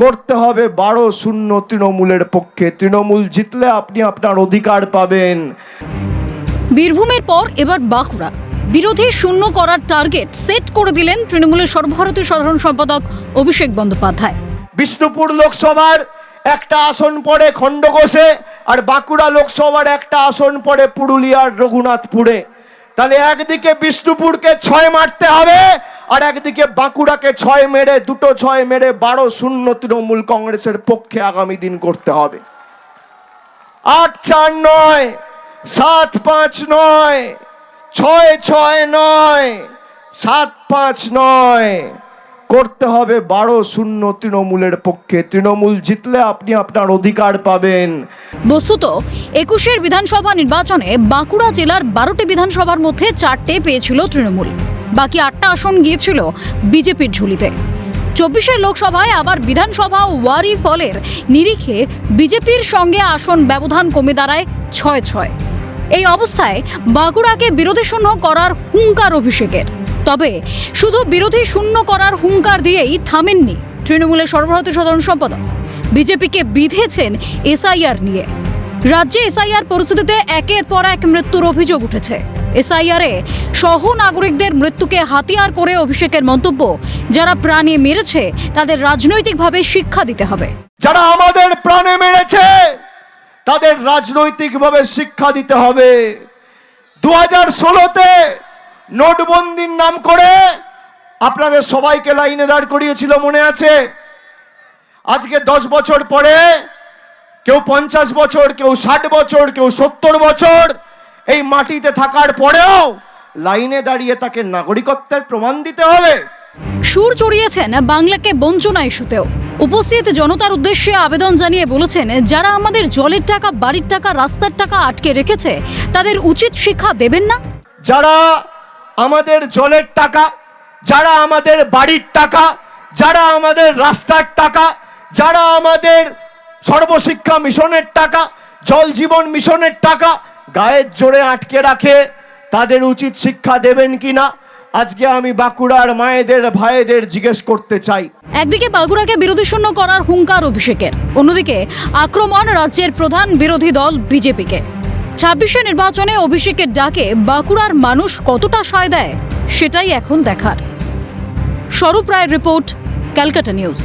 করতে হবে বারো শূন্য তৃণমূলের পক্ষে। তৃণমূল জিতলে আপনি আপনার অধিকার পাবেন। বীরভূমের পর এবার বাঁকুড়া। বিরোধী শূন্য করার টার্গেট সেট করে দিলেন তৃণমূলের সর্বভারতীয় সাধারণ সম্পাদক অভিষেক বন্দ্যোপাধ্যায়। বিষ্ণুপুর লোকসভার একটা আসন পড়ে খণ্ডঘোষে আর বাঁকুড়া লোকসভার একটা আসন পড়ে পুরুলিয়ার রঘুনাথপুরে। তাহলে একদিকে বিষ্ণুপুরকে ছয় মারতে হবে আর একদিকে বাঁকুড়াকে ছয় মেরে, দুটো ছয় মেরে, বারো শূন্য তৃণমূল কংগ্রেসের পক্ষে আগামী দিন করতে হবে। আট চার নয়, সাত পাঁচ নয়, ছয় ছয় নয়, সাত পাঁচ নয়, করতে হবে বারো শূন্য তৃণমূলের পক্ষে। তৃণমূল জিতলে আপনি আপনার অধিকার পাবেন। বস্তুত, একুশের বিধানসভা নির্বাচনে বাঁকুড়া জেলার বারোটি বিধানসভার মধ্যে চারটে পেয়েছিল তৃণমূল। বাকি আটটা আসন গিয়েছিল বিজেপির ঝুলিতে। চব্বিশের লোকসভায় আবার বিধানসভা ওয়ারি ফলের নিরিখে বিজেপির সঙ্গে আসন ব্যবধান কমে দাঁড়ায় ছয় ছয়। এই অবস্থায় বাঁকুড়াকে বিরোধী শূন্য করার হুঙ্কার অভিষেকের। তবে শুধু বিরোধী শূন্য করার হুঙ্কার দিয়েই থামেননি তৃণমূলের সর্বভারতীয় সাধারণ সম্পাদক। বিজেপিকে বিধেছেন এসআইআর নিয়ে। রাজ্যে এসআইআর পরিস্থিতিতে একের পর এক মৃত্যুর অভিযোগ উঠেছে। এসআইআরে সহ নাগরিকদের মৃত্যুকে হাতিয়ার করে অভিষেকের মন্তব্য। যারা প্রাণে মেরেছে, তাদের রাজনৈতিকভাবে শিক্ষা দিতে হবে। যারা আমাদের প্রাণে মেরেছে, তাদের রাজনৈতিকভাবে শিক্ষা দিতে হবে। দু হাজার ষোলোতে নোটবন্দির নাম করে আপনাদের সবাইকে লাইনে দাঁড় করিয়েছিল মনে আছে? আজকে দশ বছর পরে কেউ পঞ্চাশ বছর, কেউ ষাট বছর, কেউ সত্তর বছর এই মাটিতে থাকার পরেও লাইনে দাঁড়িয়ে তাকে নাগরিকত্বের প্রমাণ দিতে হবে। সুর চড়িয়েছেন বাংলাকে বঞ্চনা ইস্যুতেও। উপস্থিত জনতার উদ্দেশ্যে আবেদন জানিয়ে বলেছেন যারা আমাদের জলের টাকা বাড়ির টাকা রাস্তার টাকা আটকে রেখেছে তাদের উচিত শিক্ষা দেবেন না? যারা আমাদের জলের টাকা যারা আমাদের বাড়ির টাকা যারা আমাদের রাস্তার টাকা যারা আমাদের সর্বশিক্ষা মিশনের টাকা জল জীবন মিশনের টাকা গায়ের জোরে আটকে রাখে, তাদের উচিত শিক্ষা দেবেন কিনা? আজকে আমি বাঁকুড়ার মায়েদের, ভাইদের জিজ্ঞেস করতে চাই। একদিকে বাগুড়াকে বিরোধী শূন্য করার হুঙ্কার অভিষেকের, অন্যদিকে আক্রমণ রাজ্যের প্রধান বিরোধী দল বিজেপিকে। ছাব্বিশে নির্বাচনে অভিষেকের ডাকে বাঁকুড়ার মানুষ কতটা সায় দেয়, সেটাই এখন দেখার। স্বরূপ রায়ের রিপোর্ট, ক্যালকাটা নিউজ।